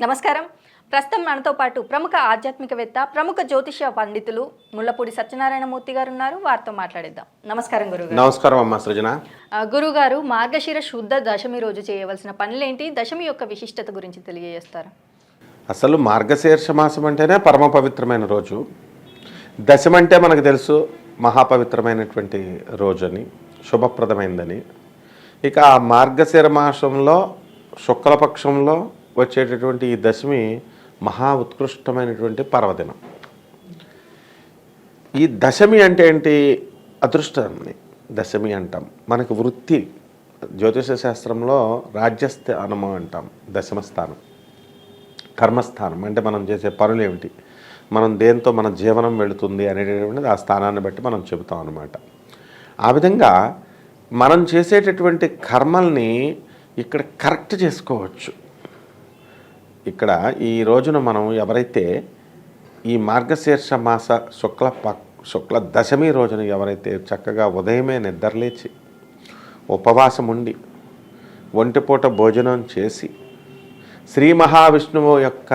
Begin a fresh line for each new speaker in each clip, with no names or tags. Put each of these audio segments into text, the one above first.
నమస్కారం. ప్రస్తుతం మనతో పాటు ప్రముఖ ఆధ్యాత్మికవేత్త ప్రముఖ జ్యోతిష పండితులు ముల్లపూడి సత్యనారాయణమూర్తి గారు ఉన్నారు వారితో మాట్లాడిద్దాం. నమస్కారం గురుగారు.
నమస్కారం అమ్మా సృజన.
గురుగారు మార్గశిర శుద్ధ దశమి రోజు చేయవలసిన పనులేంటి? దశమి యొక్క విశిష్టత గురించి తెలియజేస్తారు?
అసలు మార్గశీర్ష మాసం అంటేనే పరమ పవిత్రమైన రోజు. దశమి అంటే మనకు తెలుసు మహాపవిత్రమైనటువంటి రోజు అని శుభప్రదమైందని. ఇక ఆ మార్గశిర మాసంలో శుక్లపక్షంలో వచ్చేటటువంటి ఈ దశమి మహా ఉత్కృష్టమైనటువంటి పర్వదినం. ఈ దశమి అంటే ఏంటి? అదృష్టాన్ని దశమి అంటాం. మనకు వృత్తి జ్యోతిష శాస్త్రంలో రాజ్యస్థానము అంటాం. దశమ స్థానం. కర్మస్థానం అంటే మనం చేసే పనులు ఏమిటి? మనం దేంతో మన జీవనం వెళుతుంది అనేటటువంటిది ఆ స్థానాన్ని బట్టి మనం చెబుతాం అనమాట ఆ విధంగా మనం చేసేటటువంటి కర్మల్ని ఇక్కడ కరెక్ట్ చేసుకోవచ్చు. ఇక్కడ ఈ రోజున మనం ఎవరైతే ఈ మార్గశీర్ష మాస శుక్ల ప శుక్ల దశమి రోజున ఎవరైతే చక్కగా ఉదయమే నిద్రలేచి ఉపవాసం ఉండి ఒంటిపూట భోజనం చేసి శ్రీ మహావిష్ణువు యొక్క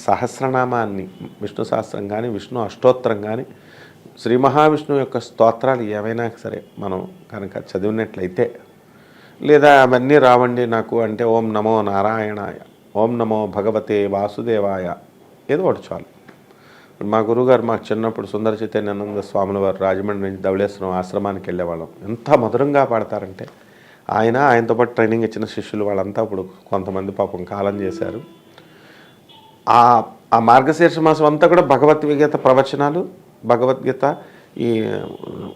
సహస్రనామాన్ని విష్ణు సహస్రం కానీ విష్ణు అష్టోత్తరం కానీ శ్రీ మహావిష్ణువు యొక్క స్తోత్రాలు ఏవైనా సరే మనం కనుక చదివినట్లయితే లేదా అవన్నీ రావండి నాకు అంటే ఓం నమో నారాయణాయ ఓం నమో భగవతే వాసుదేవాయ. ఏదో ఒకటి చాలు. మా గురువుగారు మాకు చిన్నప్పుడు సుందర చైతన్యానంద స్వాముల వారు రాజమండ్రి నుంచి ధవళేశ్వరం ఆశ్రమానికి వెళ్ళేవాళ్ళం. ఎంత మధురంగా పాడతారంటే ఆయన ఆయనతో పాటు ట్రైనింగ్ ఇచ్చిన శిష్యులు వాళ్ళంతా ఇప్పుడు కొంతమంది పాపం కాలం చేశారు. ఆ ఆ మార్గశీర్ష మాసం అంతా కూడా భగవద్గీత ప్రవచనాలు భగవద్గీత ఈ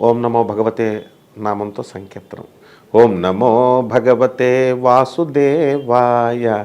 ఓం నమో భగవతే నామంతో సంకీర్తనం. ఓం నమో భగవతే వాసుదేవాయ.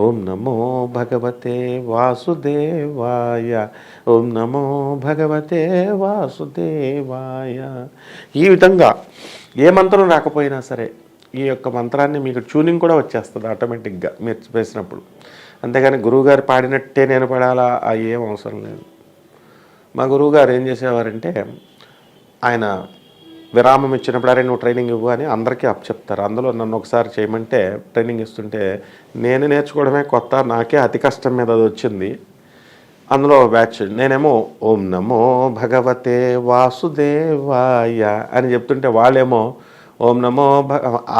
ఓం నమో భగవతే వాసుదేవాయ. ఓం నమో భగవతే వాసుదేవాయ. ఈ విధంగా ఏ మంత్రం రాకపోయినా సరే ఈ యొక్క మంత్రాన్ని మీకు ట్యూనింగ్ కూడా వచ్చేస్తుంది ఆటోమేటిక్గా మీరు వేసినప్పుడు. అంతేగాని గురువుగారు పాడినట్టే నేను పడాలా? ఆ ఏం అవసరం లేదు. మా గురువుగారు ఏం చేసేవారంటే ఆయన విరామం ఇచ్చినప్పుడు అరే నువ్వు ట్రైనింగ్ ఇవ్వు అని అందరికీ అప్ చెప్తారు. అందులో నన్ను ఒకసారి చేయమంటే ట్రైనింగ్ ఇస్తుంటే నేను నేర్చుకోవడమే కొత్త నాకే అతి కష్టం మీద అది వచ్చింది. అందులో బ్యాచ్ నేనేమో ఓం నమో భగవతే వాసుదేవాయ అని చెప్తుంటే వాళ్ళేమో ఓం నమో భ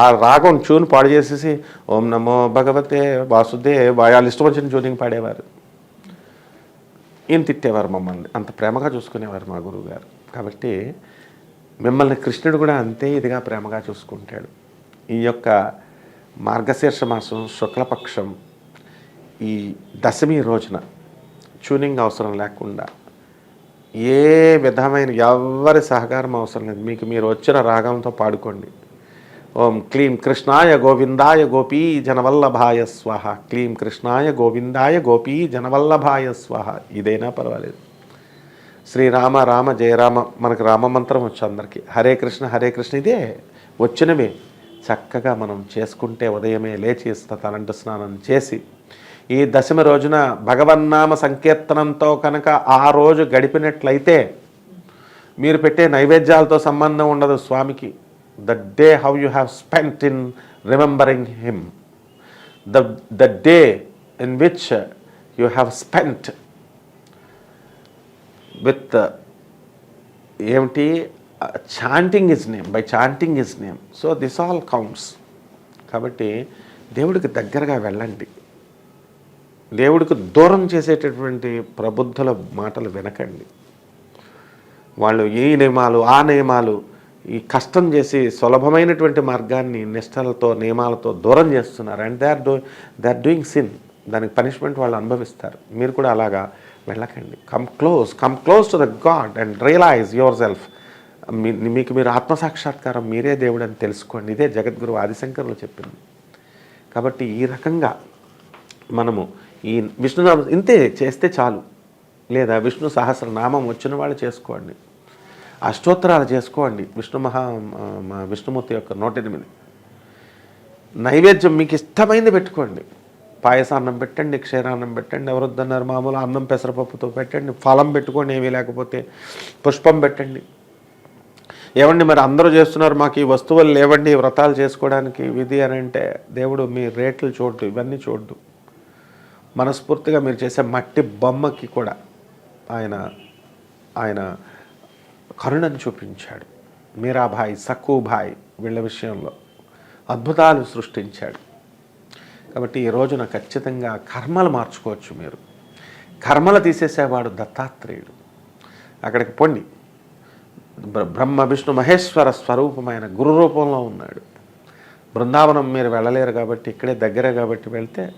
ఆ రాగం ట్యూన్ పాడు చేసేసి ఓం నమో భగవతే వాసుదే వాళ్ళు ఇష్టం వచ్చిన ట్యూనింగ్ పాడేవారు. ఈయన తిట్టేవారు మమ్మల్ని. అంత ప్రేమగా చూసుకునేవారు మా గురువు గారు కాబట్టి మిమ్మల్ని కృష్ణుడు కూడా అంతే ఇదిగా ప్రేమగా చూసుకుంటాడు. ఈ యొక్క మార్గశీర్ష మాసం శుక్లపక్షం ఈ దశమి రోజున ట్యూనింగ్ అవసరం లేకుండా ఏ విధమైన ఎవరి సహకారం అవసరం లేదు. మీకు మీరు వచ్చిన రాగంతో పాడుకోండి. ఓం క్లీం కృష్ణాయ గోవిందాయ గోపీ జనవల్లభాయ స్వహ. క్లీం కృష్ణాయ గోవిందాయ గోపీ జనవల్లభాయ స్వహ. ఇదైనా పర్వాలేదు. శ్రీరామ రామ జయరామ మనకు రామ మంత్రం వచ్చు అందరికీ. హరే కృష్ణ హరే కృష్ణ ఇదే వచ్చినవే. చక్కగా మనం చేసుకుంటే ఉదయమే లేచి తలంటు స్నానం చేసి ఈ దశమి రోజున భగవన్నామ సంకీర్తనంతో కనుక ఆ రోజు గడిపినట్లయితే మీరు పెట్టే నైవేద్యాలతో సంబంధం ఉండదు స్వామికి. The day how you have spent in remembering him the the day in which you have spent with ఏమిటి? Chanting his name by chanting his name so this all counts కాబట్టి దేవుడికి దగ్గరగా వెళ్ళండి. దేవుడికి దూరం చేసేటటువంటి ప్రబుద్ధుల మాటలు వినకండి. వాళ్ళు ఈ నియమాలు ఆ నియమాలు ఈ కష్టం చేసి సులభమైనటువంటి మార్గాన్ని నిష్టలతో నియమాలతో దూరం చేస్తున్నారు. And they are do they are doing sin దానికి పనిష్మెంట్ వాళ్ళు అనుభవిస్తారు. మీరు కూడా అలాగా వెళ్ళకండి. Come close come close to the god and realise yourself మీకు మీరు ఆత్మసాక్షాత్కారం మీరే దేవుడు అని తెలుసుకోండి. ఇదే జగద్గురు ఆదిశంకర్లు చెప్పింది. కాబట్టి ఈ రకంగా మనము ఈ విష్ణునామం ఇంతే చేస్తే చాలు. లేదా విష్ణు సహస్రనామం వచ్చిన వాళ్ళు చేసుకోండి. అష్టోత్తరాలు చేసుకోండి. విష్ణు మహా మా విష్ణుమూర్తి యొక్క నూట ఎనిమిది. నైవేద్యం మీకు ఇష్టమైంది పెట్టుకోండి. పాయసాన్నం పెట్టండి క్షీరాన్నం పెట్టండి ఎవరొద్దన్నారు మామూలు అన్నం పెసరపప్పుతో పెట్టండి ఫలం పెట్టుకొని ఏమీ లేకపోతే పుష్పం పెట్టండి. ఏమండి మరి అందరూ చేస్తున్నారు మాకు ఈ వస్తువులు లేవండి వ్రతాలు చేసుకోవడానికి విధి అని అంటే దేవుడు మీ రేట్లు చూడ్డు ఇవన్నీ చూడ్డు మనస్ఫూర్తిగా మీరు చేసే మట్టి బొమ్మకి కూడా ఆయన ఆయన కరుణను చూపించాడు. మీరాభాయ్ సక్కుభాయ్ వీళ్ళ విషయంలో అద్భుతాలు సృష్టించాడు. కాబట్టి ఈ రోజున ఖచ్చితంగా కర్మలు మార్చుకోవచ్చు మీరు. కర్మలు తీసేసేవాడు దత్తాత్రేయుడు. అక్కడికి పొండి. బ్ర- బ్రహ్మ విష్ణు మహేశ్వర స్వరూపమైన గురు రూపంలో ఉన్నాడు. బృందావనం మీరు వెళ్ళలేరు కాబట్టి ఇక్కడే దగ్గరే కాబట్టి వెళ్తే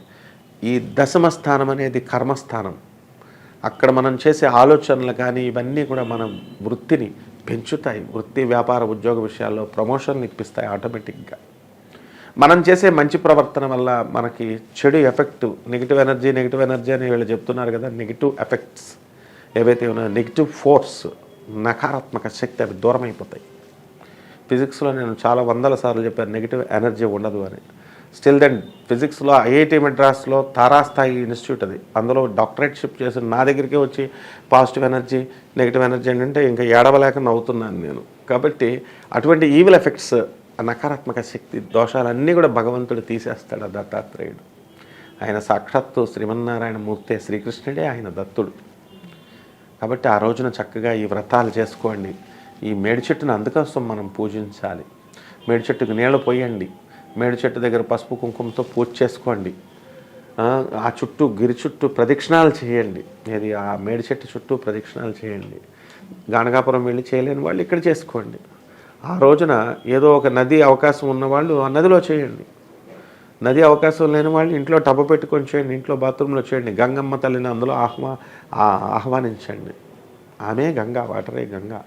ఈ దశమ స్థానం అనేది కర్మస్థానం. అక్కడ మనం చేసే ఆలోచనలు కానీ ఇవన్నీ కూడా మనం వృత్తిని పెంచుతాయి. వృత్తి వ్యాపార ఉద్యోగ విషయాల్లో ప్రమోషన్లు ఇప్పిస్తాయి ఆటోమేటిక్గా. మనం చేసే మంచి ప్రవర్తన వల్ల మనకి చెడు effect negative energy negative energy అని వీళ్ళు చెప్తున్నారు కదా నెగిటివ్ ఎఫెక్ట్స్ ఏవైతే ఉన్నాయో నెగిటివ్ ఫోర్స్ నకారాత్మక శక్తి అవి దూరం అయిపోతాయి ఫిజిక్స్లో నేను చాలా వందల సార్లు చెప్పాను నెగిటివ్ ఎనర్జీ ఉండదు అని. స్టిల్ దెన్ ఫిజిక్స్లో ఐఐటి మెడ్రాస్లో తారాస్థాయి ఇన్స్టిట్యూట్ అది. అందులో డాక్టరేట్షిప్ చేసి నా దగ్గరికి వచ్చి పాజిటివ్ ఎనర్జీ నెగిటివ్ ఎనర్జీ అంటే ఇంకా ఏడవలేక నవ్వుతున్నాను నేను. కాబట్టి అటువంటి ఈవిల్ ఎఫెక్ట్స్ నకారాత్మక శక్తి దోషాలన్నీ కూడా భగవంతుడు తీసేస్తాడు ఆ దత్తాత్రేయుడు. ఆయన సాక్షాత్తు శ్రీమన్నారాయణ మూర్తే శ్రీకృష్ణుడే ఆయన దత్తుడు. కాబట్టి ఆ రోజున చక్కగా ఈ వ్రతాలు చేసుకోండి. ఈ మేడి చెట్టును అందుకోసం మనం పూజించాలి. మేడి చెట్టుకు నీళ్ళు పోయండి. మేడి చెట్టు దగ్గర పసుపు కుంకుమతో పూజ చేసుకోండి. ఆ, ఆ చుట్టూ గిరి చుట్టూ ప్రదక్షిణాలు చేయండి. ఏది ఆ మేడి చెట్టు చుట్టూ ప్రదక్షిణాలు చేయండి. గానగాపురం వెళ్ళి చేయలేని వాళ్ళు ఇక్కడ చేసుకోండి. ఆ రోజున ఏదో ఒక నది అవకాశం ఉన్నవాళ్ళు ఆ నదిలో చేయండి. నది అవకాశం లేని వాళ్ళు ఇంట్లో టబ్బ పెట్టుకొని చేయండి ఇంట్లో బాత్రూంలో చేయండి గంగమ్మ తల్లిని అందులో ఆహ్వా ఆహ్వానించండి. ఆమె గంగా వాటరే గంగా.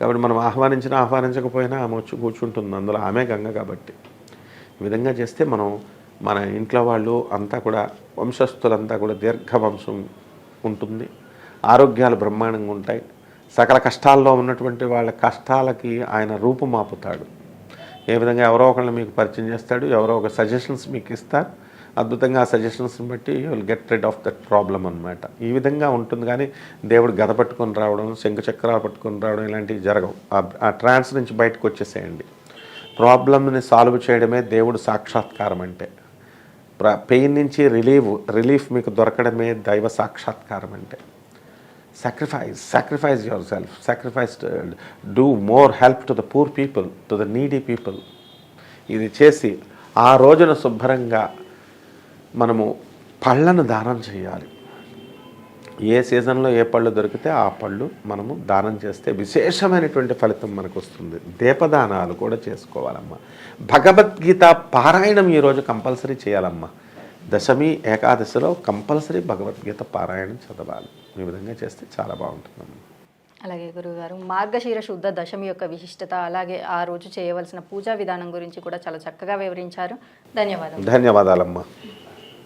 కాబట్టి మనం ఆహ్వానించినా ఆహ్వానించకపోయినా ఆమె వచ్చి కూర్చుంటుంది అందులో ఆమె గంగ కాబట్టి. ఈ విధంగా చేస్తే మనం మన ఇంట్లో వాళ్ళు అంతా కూడా వంశస్థులంతా కూడా దీర్ఘ వంశం ఉంటుంది. ఆరోగ్యాలు బ్రహ్మాండంగా ఉంటాయి. సకల కష్టాల్లో ఉన్నటువంటి వాళ్ళ కష్టాలకి ఆయన రూపుమాపుతాడు. ఏ విధంగా ఎవరో ఒకళ్ళు మీకు పరిచయం చేస్తాడు ఎవరో ఒక సజెషన్స్ మీకు ఇస్తారు. అద్భుతంగా ఆ సజెషన్స్ని బట్టి you will get rid of that problem అనమాట ఈ విధంగా ఉంటుంది కానీ దేవుడు గద పట్టుకొని రావడం శంఖ చక్రాలు పట్టుకొని రావడం ఇలాంటివి జరగవు. ఆ- ట్రాన్స్ నుంచి బయటకు వచ్చేసేయండి. ప్రాబ్లమ్ని సాల్వ్ చేయడమే దేవుడు సాక్షాత్కారం అంటే. పెయిన్ నుంచి రిలీవ్ రిలీఫ్ మీకు దొరకడమే దైవ సాక్షాత్కారం అంటే. Sacrifice sacrifice yourself sacrifice to, do more help to the poor people to the needy people. ఇది చేసి ఆ రోజున శుభ్రంగా మనము పళ్ళను దానం చేయాలి. ఏ సీజన్లో ఏ పళ్ళు దొరికితే ఆ పళ్ళు మనము దానం చేస్తే విశేషమైనటువంటి ఫలితం మనకు వస్తుంది దీపదానాలు కూడా చేసుకోవాలమ్మా. భగవద్గీత పారాయణం ఈరోజు కంపల్సరీ చేయాలమ్మా. దశమి ఏకాదశిలో కంపల్సరీ భగవద్గీత పారాయణం చదవాలి. ఈ విధంగా చేస్తే చాలా బాగుంటుందమ్మా
అలాగే గురువుగారు మార్గశీర శుద్ధ దశమి యొక్క విశిష్టత అలాగే ఆ రోజు చేయవలసిన పూజా విధానం గురించి కూడా చాలా చక్కగా వివరించారు. ధన్యవాదాలు
ధన్యవాదాలమ్మా.